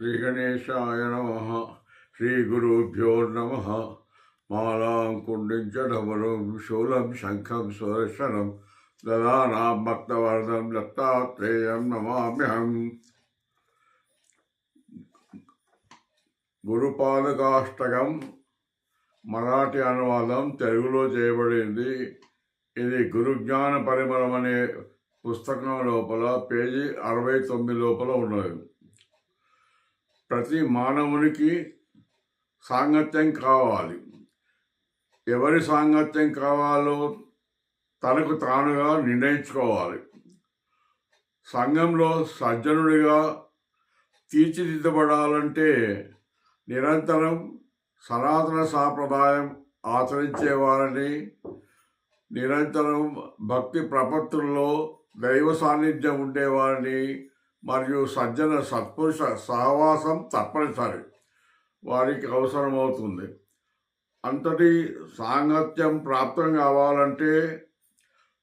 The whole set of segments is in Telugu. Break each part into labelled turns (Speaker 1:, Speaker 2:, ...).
Speaker 1: శ్రీ గణేశాయ నమ. శ్రీగురుభ్యో నమ. మాలాం కుండించడమరం శూలం శంఖం సుదర్శనం. దదానాం భక్తవర్ధం దత్తాత్రేయం నమామ్యహం. గురుపాదకాష్టకం మరాఠీ అనువాదం తెలుగులో చేయబడింది. ఇది గురుజ్ఞాన పరిమళం అనే పుస్తకం లోపల పేజీ అరవై తొమ్మిది లోపల ఉన్నది. ప్రతి మానవునికి సాంగత్యం కావాలి. ఎవరి సాంగత్యం కావాలో తనకు తానుగా నిర్ణయించుకోవాలి. సంఘంలో సజ్జనుడిగా తీర్చిదిద్దబడాలంటే నిరంతరం సనాతన సాంప్రదాయం ఆచరించేవారని నిరంతరం భక్తి ప్రపత్తుల్లో దైవ సాన్నిధ్యం ఉండేవారిని మరియు సజ్జన సత్పురుష సహవాసం తప్పనిసరి. వారికి అవసరమవుతుంది. అంతటి సాంగత్యం ప్రాప్తం కావాలంటే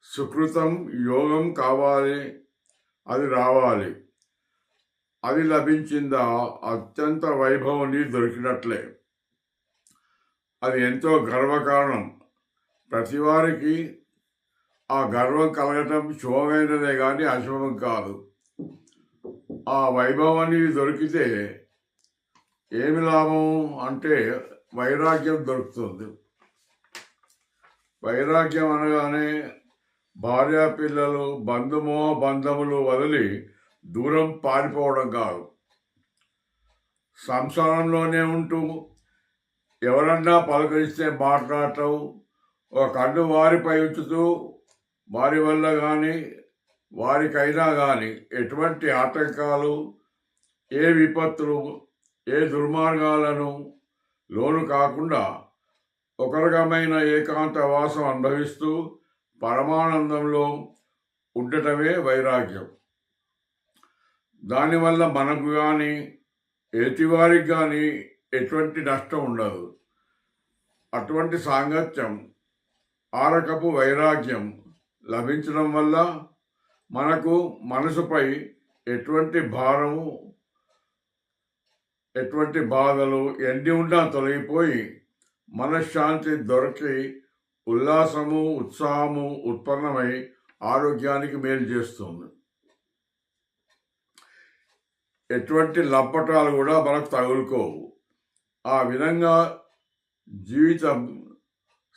Speaker 1: సుకృతం యోగం కావాలి. అది రావాలి. అది లభించిందా? అత్యంత వైభవం దొరికినట్లే. అది ఎంతో గర్వకారణం. ప్రతివారికి ఆ గర్వం కలగటం శుభమైనదే కానీ అశుభం కాదు. ఆ వైభవాన్ని దొరికితే ఏమి లాభం అంటే వైరాగ్యం దొరుకుతుంది. వైరాగ్యం అనగానే భార్య పిల్లలు బంధుమో బంధములు వదిలి దూరం పారిపోవడం కాదు. సంసారంలోనే ఉంటూ ఎవరన్నా పలకరిస్తే మాట్లాడటం ఒక కన్ను వారిపై ఉంచుతూ వారి వల్ల కానీ వారికైనా కానీ ఎటువంటి ఆటంకాలు ఏ విపత్తులు ఏ దుర్మార్గాలను లోను కాకుండా ఒక రకమైన ఏకాంత వాసం అనుభవిస్తూ పరమానందంలో ఉండటమే వైరాగ్యం. దానివల్ల మనకు కానీ ఎటివారికి కానీ ఎటువంటి నష్టం ఉండదు. అటువంటి సాంగత్యం ఆరకపు వైరాగ్యం లభించడం వల్ల మనకు మనసుపై ఎటువంటి భారము ఎటువంటి బాధలు ఎండి ఉన్నా తొలగిపోయి మనశ్శాంతి దొరికి ఉల్లాసము ఉత్సాహము ఉత్పన్నమై ఆరోగ్యానికి మేలు చేస్తుంది. ఎటువంటి లప్పటాలు కూడా మనకు తగులుకోవు. ఆ విధంగా జీవితం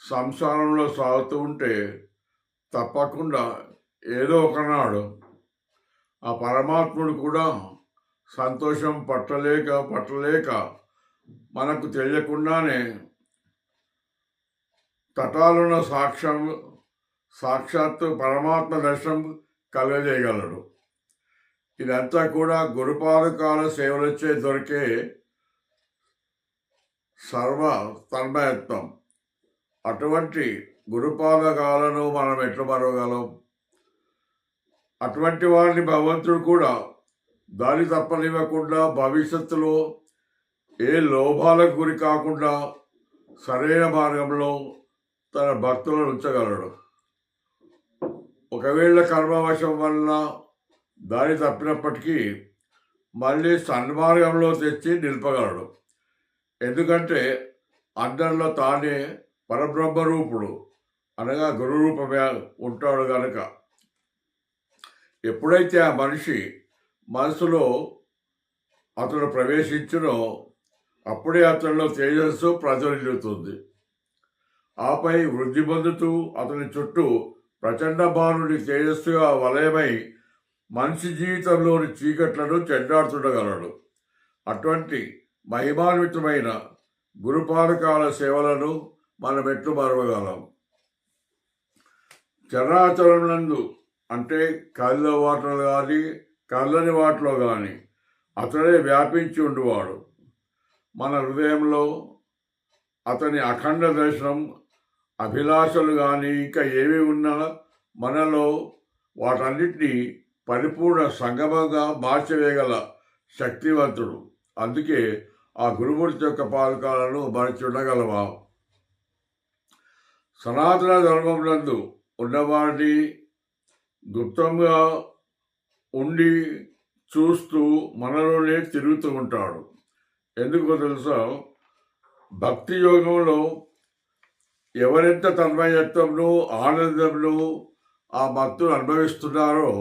Speaker 1: సంసారంలో సాగుతూ ఉంటే తప్పకుండా ఏదో ఒకనాడు ఆ పరమాత్ముడు కూడా సంతోషం పట్టలేక పట్టలేక మనకు తెలియకుండానే తటాలున్న సాక్ష్యం సాక్షాత్తు పరమాత్మ దర్శనం కలగజేయగలడు. ఇదంతా కూడా గురుపాదకాల సేవలచ్చే దొరికే సర్వ తన్మయత్వం. అటువంటి గురుపాదకాలను మనం ఎట్లా మరవగలం? అటువంటి వారిని భగవంతుడు కూడా దారి తప్పనివ్వకుండా భవిష్యత్తులో ఏ లోభాలకు గురి కాకుండా సరైన మార్గంలో తన భక్తులను ఉంచగలడు. ఒకవేళ కర్మవశం వలన దారి తప్పినప్పటికీ మళ్ళీ సన్మార్గంలో తెచ్చి నిలపగలడు. ఎందుకంటే అందరిలో తానే పరబ్రహ్మ రూపుడు అనగా గురురూపమే ఉంటాడు కనుక ఎప్పుడైతే ఆ మనిషి మనసులో అతను ప్రవేశించునో అప్పుడే అతనిలో తేజస్సు ప్రజ్వలిల్లుతుంది ఆపై వృద్ధి పొందుతూ అతని చుట్టూ ప్రచండ బాణుడి తేజస్సుగా వలయమై మనిషి జీవితంలోని చీకట్లను చెడ్డాడుతుండగలడు అటువంటి మహిమాన్వితమైన గురుపాలకాల సేవలను మనం ఎట్లు మరవగలం. చరాచరణందు అంటే కళ్ళ వాటలు కానీ కళ్ళని వాటిలో కానీ అతడే వ్యాపించి ఉండేవాడు. మన హృదయంలో అతని అఖండ దర్శనం అభిలాషలు కానీ ఇంకా ఏవి ఉన్నా మనలో వాటన్నిటినీ పరిపూర్ణ సంగమంగా మార్చివేయగల శక్తివంతుడు. అందుకే ఆ గురుమూర్తి యొక్క పాలకాలను మరచి ఉండగలవా సనాతన ధర్మం నందు ఉన్నవారిని గుప్తంగా ఉండి చూస్తూ మనలోనే తిరుగుతూ ఉంటాడు. ఎందుకో తెలుసా? భక్తి యోగంలో ఎవరెంత తన్మయత్వంలో ఆనందంలో ఆ భక్తులు అనుభవిస్తున్నారో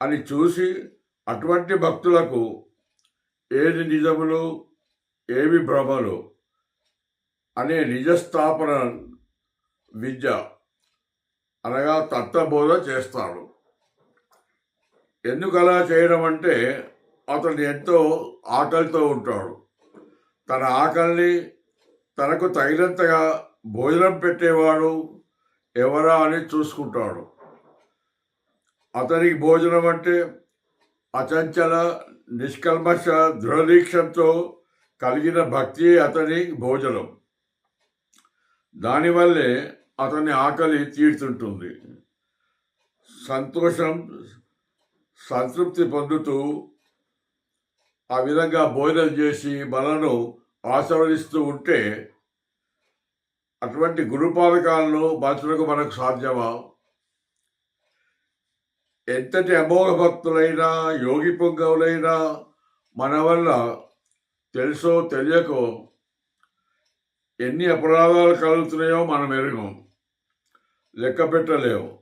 Speaker 1: అని చూసి అటువంటి భక్తులకు ఏది నిజములు ఏవి భ్రమలు అనే నిజస్థాపన విద్య అనగా తత్వబోధ చేస్తాడు. ఎందుకు అలా చేయడం అంటే అతను ఎంతో ఆకలితో ఉంటాడు. తన ఆకలిని తనకు తగినంతగా భోజనం పెట్టేవాడు ఎవరా అని చూసుకుంటాడు. అతనికి భోజనం అంటే అచంచల నిష్కల్మష దృఢదీక్షంతో కలిగిన భక్తి అతని భోజనం. దానివల్లే అతని ఆకలి తీర్చుంటుంది. సంతోషం సంతృప్తి పొందుతూ ఆ విధంగా భోజనం చేసి మనను ఆశీర్వదిస్తూ ఉంటే అటువంటి గురుపాదకాలను మార్చడానికి మనకు సాధ్యమా? ఎంతటి అమోఘ భక్తులైనా యోగి పొంగవులైనా మన వల్ల తెలుసో తెలియకో ఎన్ని అపరాధాలు కలుగుతున్నాయో మనం ఎరుగం లెక్క పెట్టలేము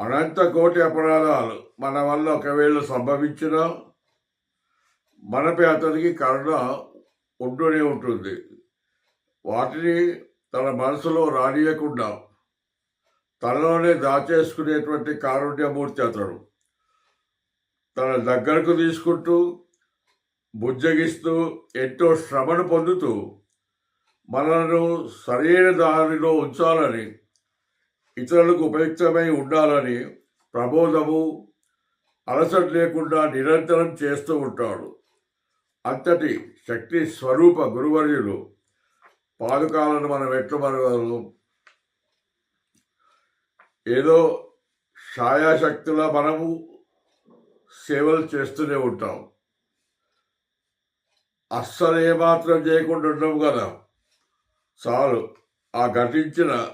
Speaker 1: అనంత కోటి అపరాధాలు మన వల్ల ఒకవేళ సంభవించినా మనపై అతనికి కరుణ ఉంటూనే ఉంటుంది. వాటిని తన మనసులో రానియకుండా తనలోనే దాచేసుకునేటువంటి కారుణ్యమూర్తి అతడు. తన దగ్గరకు తీసుకుంటూ బుజ్జగిస్తూ ఎంతో శ్రమను పొందుతూ మనలను సరైన దారిలో ఉంచాలని ఇతరులకు ఉపయుక్తమై ఉండాలని ప్రబోధము అలసట లేకుండా నిరంతరం చేస్తూ ఉంటాడు. అంతటి శక్తి స్వరూప గురువర్యులు పాదుకాలను మనం ఎట్లా మనగలం ఏదో ఛాయాశక్తుల మనము సేవలు చేస్తూనే ఉంటాం. అస్సలు ఏమాత్రం చేయకుండా ఉండము కదా. చాలు ఆ ఘటించిన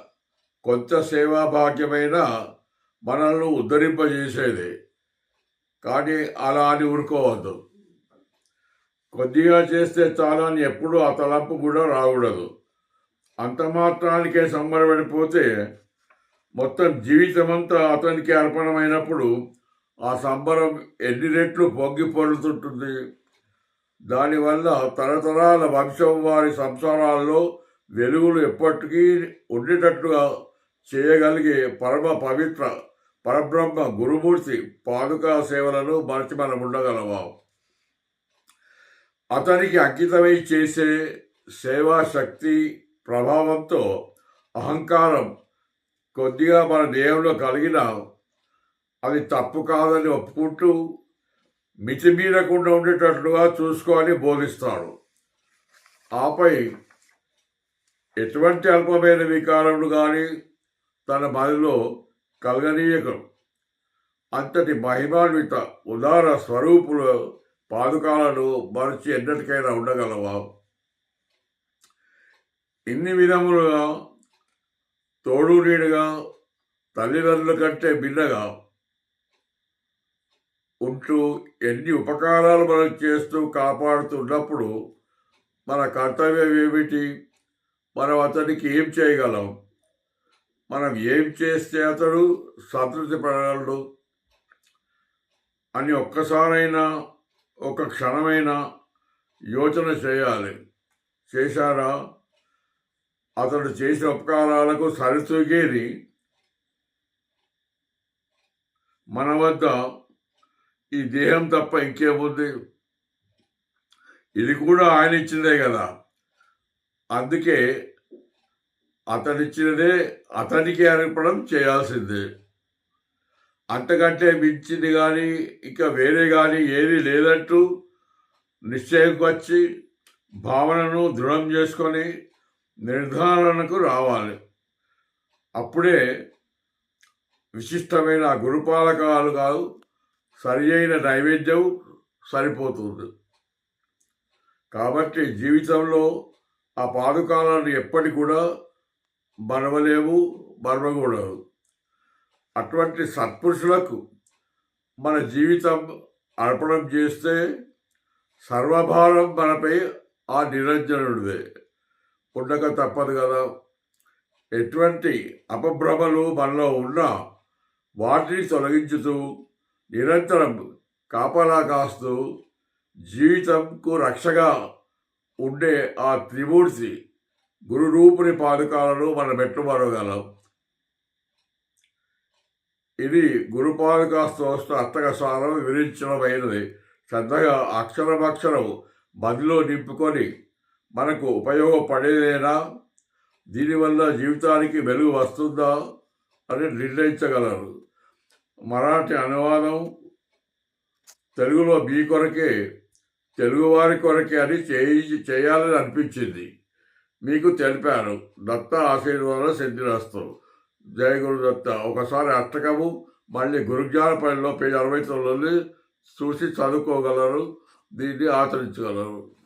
Speaker 1: కొంత సేవా భాగ్యమైన మనల్ని ఉద్ధరింపజేసేది. కానీ అలా అని ఊరుకోవద్దు. కొద్దిగా చేస్తే చాలా అని ఎప్పుడూ ఆ తలంపు కూడా రాకూడదు. అంత మాత్రానికే సంబరపడిపోతే మొత్తం జీవితమంతా అతనికి అర్పణమైనప్పుడు ఆ సంబరం ఎన్ని రెట్లు పొంగి పొరుతుంటుంది దానివల్ల తరతరాల వంశం వారి సంసారాల్లో వెలుగులు ఎప్పటికీ ఉండేటట్టుగా చేయగలిగే పరమ పవిత్ర పరబ్రహ్మ గురుమూర్తి పాదుకా సేవలను మరచి మనం ఉండగలవా అతనికి అంకితమై చేసే సేవా శక్తి ప్రభావంతో అహంకారం కొద్దిగా మన దేహంలో కలిగిన అది తప్పు కాదని ఒప్పుకుంటూ మితిమీరకుండా ఉండేటట్లుగా చూసుకోవాలని బోధిస్తాడు. ఆపై ఎటువంటి అల్పమైన వికారములు కానీ తన మదిలో కలగనీయకం. అంతటి మహిమాన్విత ఉదార స్వరూపుల పాదుకాలను మరచి ఎన్నటికైనా ఉండగలవా? ఇన్ని విధములుగా తోడు నీడుగా తల్లిదండ్రుల కంటే భిన్నగా ఉంటూ ఎన్ని ఉపకారాలు మనం చేస్తూ కాపాడుతున్నప్పుడు మన కర్తవ్యం ఏమిటి? మనం అతనికి ఏం చేయగలం? మనం ఏం చేస్తే అతడు సంతృప్తి పడగలడు? అని ఒక్కసారైనా ఒక క్షణమైనా యోచన చేయాలి. చేశారా? అతడు చేసిన ఉపకారాలకు సరితూగేది. మన వద్ద ఈ దేహం తప్ప ఇంకేముంది? ఇది కూడా ఆయన ఇచ్చిందే కదా. అందుకే అతనిచ్చినదే అతనికి అర్పణం చేయాల్సిందే. అంతకంటే మించింది కానీ ఇంకా వేరే కానీ ఏది లేదంటూ నిశ్చయంకి వచ్చి భావనను దృఢం చేసుకొని నిర్ధారణకు రావాలి. అప్పుడే విశిష్టమైన గురుపాలకాలు కాదు సరి అయిన నైవేద్యం సరిపోతుంది. కాబట్టి జీవితంలో ఆ పాదుకాలను ఎప్పటి కూడా మరవలేవు మరవకూడదు అటువంటి సత్పురుషులకు మన జీవితం అర్పణం చేస్తే సర్వభారం మనపై ఆ నిరంజనుడిదే. ఉండక తప్పదు కదా. ఎటువంటి అపభ్రమలు మనలో ఉన్నా వాటిని తొలగించుతూ నిరంతరం కాపలా కాస్తూ జీవితంకు రక్షగా ఉండే ఆ త్రిమూర్తి గురురూపుని పాదుకాలను మన మెట్లు మరవగలం. ఇది గురుపాదుకా స్తోత్ర అత్తగ సారం వివరించడమైనది శ్రద్ధగా అక్షరమక్షరం బదిలో నింపుకొని మనకు ఉపయోగపడేదేనా? దీనివల్ల జీవితానికి వెలుగు వస్తుందా అని నిర్ణయించగలరు. మరాఠీ అనువాదం తెలుగులో మీ కొరకే తెలుగువారి కొరకే అని చేయి చేయాలని అనిపించింది. మీకు తెలిపారు దత్త ఆశీర్వాదం సిద్ధిరస్తు జయ గురు దత్త. ఒకసారి అష్టకము మళ్ళీ గురుజ్ఞానపల్లిలో పేజీ అరవై తొమ్మిది చూసి చదువుకోగలరు. దీన్ని ఆచరించగలరు.